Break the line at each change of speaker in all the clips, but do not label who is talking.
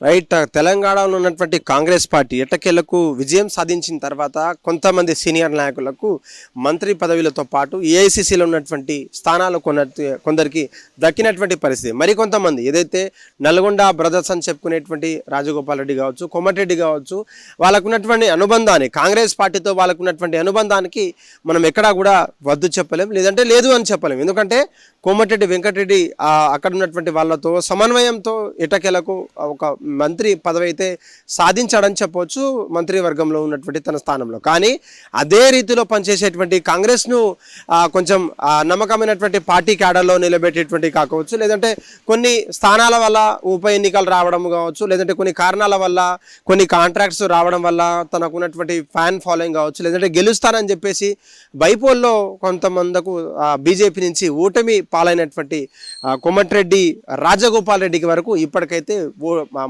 Right తెలంగాణలో ఉన్నటువంటి Congress party ఎట్టకేలకు విజయం సాధించిన తర్వాత కొంతమంది సీనియర్ నాయకులకు మంత్రి పదవులతో పాటు ఏఐసిసిలో ఉన్నటువంటి స్థానాలు కొన్న కొందరికి దక్కినటువంటి పరిస్థితి. మరికొంతమంది ఏదైతే నల్గొండ బ్రదర్స్ అని చెప్పుకునేటువంటి రాజగోపాల్ రెడ్డి కావచ్చు కోమటిరెడ్డి కావచ్చు వాళ్ళకున్నటువంటి అనుబంధాన్ని కాంగ్రెస్ పార్టీతో వాళ్ళకున్నటువంటి అనుబంధానికి మనం ఎక్కడా కూడా వద్దు చెప్పలేం లేదంటే లేదు అని చెప్పలేం. ఎందుకంటే కోమటిరెడ్డి వెంకటరెడ్డి అక్కడ ఉన్నటువంటి వాళ్ళతో సమన్వయంతో ఎటకెలకు ఒక మంత్రి పదవి అయితే సాధించాడని చెప్పవచ్చు మంత్రివర్గంలో ఉన్నటువంటి తన స్థానంలో. కానీ అదే రీతిలో పనిచేసేటువంటి కాంగ్రెస్ను కొంచెం నమ్మకమైనటువంటి పార్టీ క్యాడర్లో నిలబెట్టేటువంటి కావచ్చు లేదంటే కొన్ని స్థానాల వల్ల ఉప ఎన్నికలు రావడం కావచ్చు లేదంటే కొన్ని కారణాల వల్ల కొన్ని కాంట్రాక్ట్స్ రావడం వల్ల తనకు ఉన్నటువంటి ఫ్యాన్ ఫాలోయింగ్ కావచ్చు లేదంటే గెలుస్తానని చెప్పేసి బైపోల్లో కొంతమందకు బీజేపీ నుంచి ఓటమి పాలైనటువంటి కొమ్మటిరెడ్డి రాజగోపాల్ రెడ్డికి వరకు ఇప్పటికైతే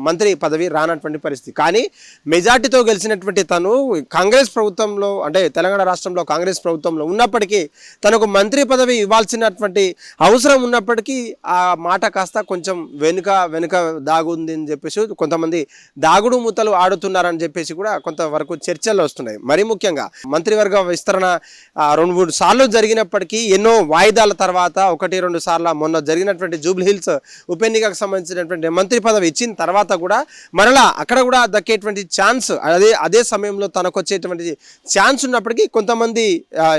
మంత్రి పదవి రానటువంటి పరిస్థితి. కానీ మెజార్టీతో గెలిచినటువంటి తను కాంగ్రెస్ ప్రభుత్వంలో అంటే తెలంగాణ రాష్ట్రంలో కాంగ్రెస్ ప్రభుత్వంలో ఉన్నప్పటికీ తనకు మంత్రి పదవి ఇవ్వాల్సినటువంటి అవసరం ఉన్నప్పటికీ ఆ మాట కాస్త కొంచెం వెనుక వెనుక దాగుంది అని చెప్పేసి కొంతమంది దాగుడు మూతలు ఆడుతున్నారని చెప్పేసి కూడా కొంతవరకు చర్చలు వస్తున్నాయి. మరి ముఖ్యంగా మంత్రివర్గ విస్తరణ రెండు మూడు సార్లు జరిగినప్పటికీ ఎన్నో వాయిదాల తర్వాత ఒకటి రెండు సార్లు మొన్న జరిగినటువంటి జూబ్లీ హిల్స్ ఉప ఎన్నికకు సంబంధించినటువంటి మంత్రి పదవి ఇచ్చిన తర్వాత కూడా మరలా అక్కడ కూడా దక్కేటువంటి ఛాన్స్ అదే అదే సమయంలో తనకు వచ్చేటువంటి ఛాన్స్ ఉన్నప్పటికీ కొంతమంది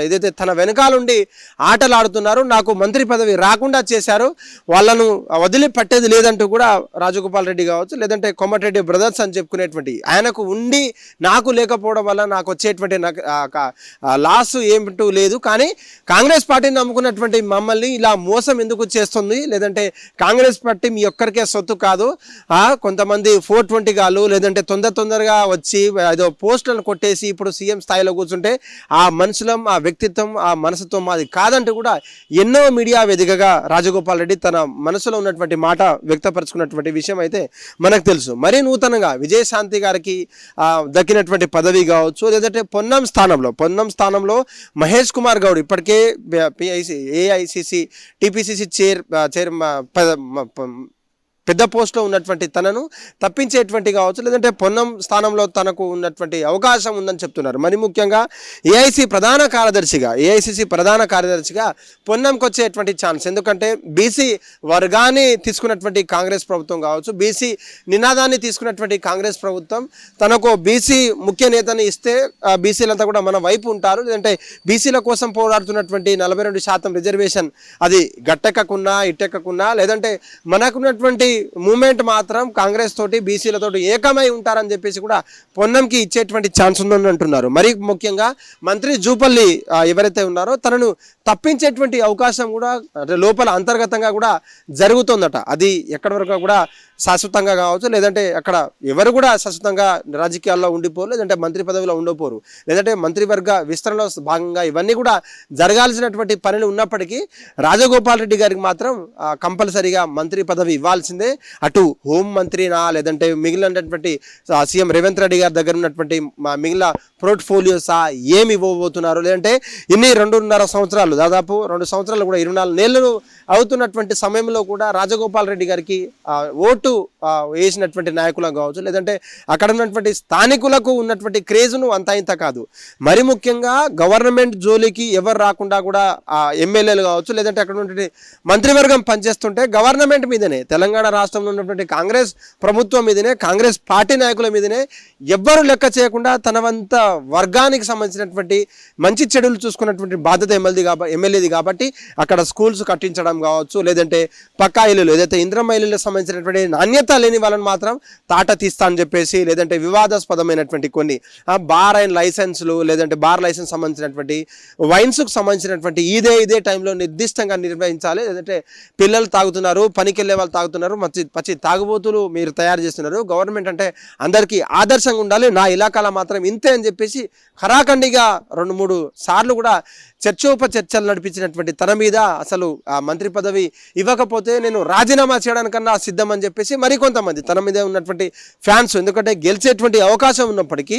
ఏదైతే తన వెనకాలండి ఆటలు ఆడుతున్నారు నాకు మంత్రి పదవి రాకుండా చేశారు వాళ్ళను వదిలి పట్టేది లేదంటూ కూడా రాజగోపాల్ రెడ్డి కావచ్చు లేదంటే కొమ్మటిరెడ్డి బ్రదర్స్ అని చెప్పుకునేటువంటి ఆయనకు ఉండి నాకు లేకపోవడం వల్ల నాకు వచ్చేటువంటి నాకు లాస్ ఏమిటూ లేదు. కానీ కాంగ్రెస్ పార్టీని నమ్ముకున్నటువంటి మమ్మల్ని ఇలా మోసం ఎందుకు చేస్తుంది? లేదంటే కాంగ్రెస్ పార్టీ మీ ఒక్కరికే సొత్తు కాదు. కొంతమంది కొంతమంది ఫోర్ ట్వంటీ గాలు లేదంటే తొందర తొందరగా వచ్చి ఏదో పోస్టులను కొట్టేసి ఇప్పుడు సీఎం స్థాయిలో కూర్చుంటే ఆ మనుషులం ఆ వ్యక్తిత్వం ఆ మనసుత్వం మాది కాదంటూ కూడా ఎన్నో మీడియా వేదికగా రాజగోపాల్ రెడ్డి తన మనసులో ఉన్నటువంటి మాట వ్యక్తపరచుకున్నటువంటి విషయం అయితే మనకు తెలుసు. మరీ నూతనంగా విజయశాంతి గారికి దక్కినటువంటి పదవి కావచ్చు లేదంటే పొన్నం స్థానంలో పొన్నం స్థానంలో మహేష్ కుమార్ గౌడ్ ఇప్పటికే PIC AICC TPCC chair chair ప- పెద్ద పోస్ట్లో ఉన్నటువంటి తనను తప్పించేటువంటి కావచ్చు లేదంటే పొన్నం స్థానంలో తనకు ఉన్నటువంటి అవకాశం ఉందని చెప్తున్నారు. మరి ముఖ్యంగా ఏఐసి ప్రధాన కార్యదర్శిగా ఏఐసిసి ప్రధాన కార్యదర్శిగా పొన్నంకి వచ్చేటువంటి ఛాన్స్. ఎందుకంటే బీసీ వర్గాన్ని తీసుకున్నటువంటి కాంగ్రెస్ ప్రభుత్వం కావచ్చు బీసీ నినాదాన్ని తీసుకున్నటువంటి కాంగ్రెస్ ప్రభుత్వం తనకు బీసీ ముఖ్య నేతని ఇస్తే బీసీలంతా కూడా మన వైపు ఉంటారు. లేదంటే బీసీల కోసం పోరాడుతున్నటువంటి నలభై రెండు శాతం రిజర్వేషన్ అది గట్టెక్కకున్నా ఇట్టెక్కకున్నా లేదంటే మనకున్నటువంటి మూమెంట్ మాత్రం కాంగ్రెస్ తోటి బీసీలతో ఏకమై ఉంటారని చెప్పేసి కూడా పొన్నంకి ఇచ్చేటువంటి ఛాన్స్ ఉందని అంటున్నారు. మరి ముఖ్యంగా మంత్రి జూపల్లి ఎవరైతే ఉన్నారో తనను తప్పించేటువంటి అవకాశం కూడా అంటే లోపల అంతర్గతంగా కూడా జరుగుతుందట. అది ఎక్కడి వరకు కూడా శాశ్వతంగా కావచ్చు లేదంటే అక్కడ ఎవరు కూడా శాశ్వతంగా రాజకీయాల్లో ఉండిపోరు లేదంటే మంత్రి పదవిలో ఉండకపోరు లేదంటే మంత్రివర్గ విస్తరణలో భాగంగా ఇవన్నీ కూడా జరగాల్సినటువంటి పనులు ఉన్నప్పటికీ రాజగోపాల్ రెడ్డి గారికి మాత్రం కంపల్సరిగా కంపల్సరీగా మంత్రి పదవి ఇవ్వాల్సిందే. అటు హోం మంత్రినా లేదంటే మిగిలినటువంటి సీఎం రేవంత్ రెడ్డి గారి దగ్గర ఉన్నటువంటి మా మిగిలిన పోర్ట్ఫోలియోసా ఏమి ఇవ్వబోతున్నారు? లేదంటే ఇన్ని రెండున్నర సంవత్సరాలు దాదాపు రెండు సంవత్సరాలు కూడా ఇరవై నాలుగు నెలలు అవుతున్నటువంటి సమయంలో కూడా రాజగోపాల్ రెడ్డి గారికి ఓటు వేసినటువంటి నాయకులకు కావచ్చు లేదంటే అక్కడ ఉన్నటువంటి స్థానికులకు ఉన్నటువంటి క్రేజ్ను అంత ఇంత కాదు. మరి ముఖ్యంగా గవర్నమెంట్ జోలికి ఎవరు రాకుండా కూడా ఎమ్మెల్యేలు కావచ్చు లేదంటే అక్కడ ఉన్నటువంటి మంత్రివర్గం పనిచేస్తుంటే గవర్నమెంట్ మీదనే తెలంగాణ రాష్ట్రంలో ఉన్నటువంటి కాంగ్రెస్ ప్రభుత్వం మీదనే కాంగ్రెస్ పార్టీ నాయకుల మీదనే ఎవ్వరు లెక్క చేయకుండా తన వంత వర్గానికి సంబంధించినటువంటి మంచి చెడులు చూసుకున్నటువంటి బాధ్యత ఎమ్మెల్యేది కాబట్టి ఎమ్మెల్యేది కాబట్టి అక్కడ స్కూల్స్ కట్టించడం కావచ్చు లేదంటే పక్కా ఇల్లులు ఏదైతే ఇంద్రమ్మ ఇల్లులకు సంబంధించినటువంటి నాణ్యత లేని వాళ్ళని మాత్రం తాట తీస్తా అని చెప్పేసి లేదంటే వివాదాస్పదమైనటువంటి కొన్ని బార్ అండ్ లైసెన్స్లు లేదంటే బార్ లైసెన్స్ సంబంధించినటువంటి వైన్స్కు సంబంధించినటువంటి ఇదే ఇదే టైంలో నిర్దిష్టంగా నిర్వహించాలి లేదంటే పిల్లలు తాగుతున్నారు పనికి వెళ్ళే వాళ్ళు తాగుతున్నారు మంచి పచ్చి తాగుబోతులు మీరు తయారు చేస్తున్నారు. గవర్నమెంట్ అంటే అందరికీ ఆదర్శంగా ఉండాలి. నా ఇలాకాలో మాత్రం ఇంతే అని చెప్పేసి ఖరాఖండిగా రెండు మూడు సార్లు కూడా చర్చోప చర్చలు నడిపించినటువంటి తన మీద అసలు ఆ మంత్రి పదవి ఇవ్వకపోతే నేను రాజీనామా చేయడానికన్నా సిద్ధం అని చెప్పేసి మరికొంతమంది తన మీద ఉన్నటువంటి ఫ్యాన్స్ ఎందుకంటే గెలిచేటువంటి అవకాశం ఉన్నప్పటికీ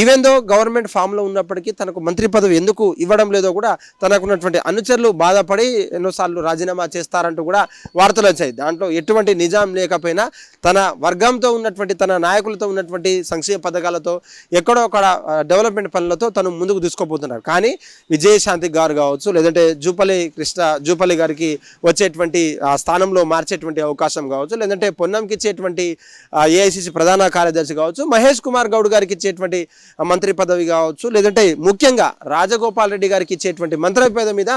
ఈవెందో గవర్నమెంట్ ఫామ్లో ఉన్నప్పటికీ తనకు మంత్రి పదవి ఎందుకు ఇవ్వడం లేదో కూడా తనకున్నటువంటి అనుచరులు బాధపడి ఎన్నోసార్లు రాజీనామా చేస్తారంటూ కూడా వార్తలు వచ్చాయి. దాంట్లో ఎటువంటి నిజాం లేకపోయినా తన వర్గంతో ఉన్నటువంటి తన నాయకులతో ఉన్నటువంటి సంక్షేమ పథకాలతో ఎక్కడో అక్కడ డెవలప్మెంట్ పనులతో తను ముందుకు తీసుకుపోతున్నారు. కానీ విజయశాంతి గారు కావచ్చు లేదంటే జూపల్లి కృష్ణ జూపల్లి గారికి వచ్చేటువంటి స్థానంలో మార్చేటువంటి అవకాశం కావచ్చు లేదంటే పొన్నంకి ఇచ్చేటువంటి ఏఐసిసి ప్రధాన కార్యదర్శి కావచ్చు మహేష్ కుమార్ గౌడ్ గారికి ఇచ్చేటువంటి మంత్రి పదవి కావచ్చు లేదంటే ముఖ్యంగా రాజగోపాల్ రెడ్డి గారికి ఇచ్చేటువంటి మంత్రి పదవి మీద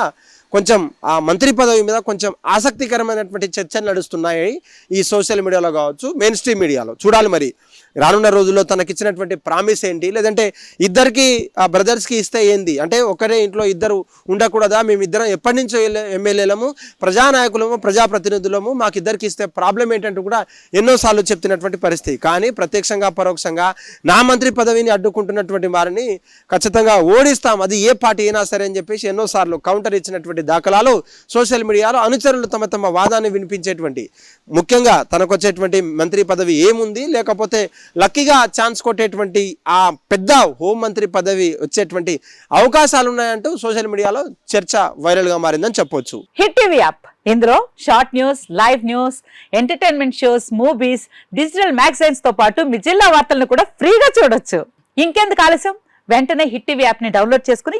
కొంచెం ఆ మంత్రి పదవి మీద కొంచెం ఆసక్తికరమైనటువంటి చర్చలు నడుస్తున్నాయి ఈ సోషల్ మీడియాలో కావచ్చు మెయిన్ స్ట్రీమ్ మీడియాలో. చూడాలి మరి. రానున్న రోజుల్లో తనకిచ్చినటువంటి ప్రామిస్ ఏంటి? లేదంటే ఇద్దరికి ఆ బ్రదర్స్కి ఇస్తే ఏంది? అంటే ఒకరే ఇంట్లో ఇద్దరు ఉండకూడదా? మేము ఇద్దరం ఎప్పటి నుంచో ఎమ్మెల్యేలము ప్రజానాయకులము ప్రజాప్రతినిధులము మాకు ఇద్దరికి ఇస్తే ప్రాబ్లం ఏంటంటే కూడా ఎన్నోసార్లు చెప్తున్నటువంటి పరిస్థితి. కానీ ప్రత్యక్షంగా పరోక్షంగా నా మంత్రి పదవిని అడ్డుకుంటున్నటువంటి వారిని ఖచ్చితంగా ఓడిస్తాం. అది ఏ పార్టీ అయినా సరే అని చెప్పేసి ఎన్నోసార్లు కౌంటర్ ఇచ్చినటువంటి దాఖలాలు సోషల్ మీడియాలో అనుచరులు తమ తమ వాదాన్ని వినిపించేటువంటి ముఖ్యంగా తనకు వచ్చేటువంటి మంత్రి పదవి ఏముంది? లేకపోతే లక్కీగా ఛాన్స్ కొట్టేటువంటి ఆ పెద్ద హోంమంత్రి పదవి వచ్చేటువంటి అవకాశాలు ఉన్నాయంటూ సోషల్ మీడియాలో చర్చ వైరల్గా మారిందని చెప్పొచ్చు.
Hit TV app. ఇందులో short news live news entertainment shows movies digital మ్యాగజైన్స్తో పాటు మీ జిల్లా వార్తలను కూడా ఫ్రీగా చూడొచ్చు. ఇంకెందుకు ఆలస్యం? వెంటనే హిట్ టీవీ యాప్ని డౌన్లోడ్ చేసుకుని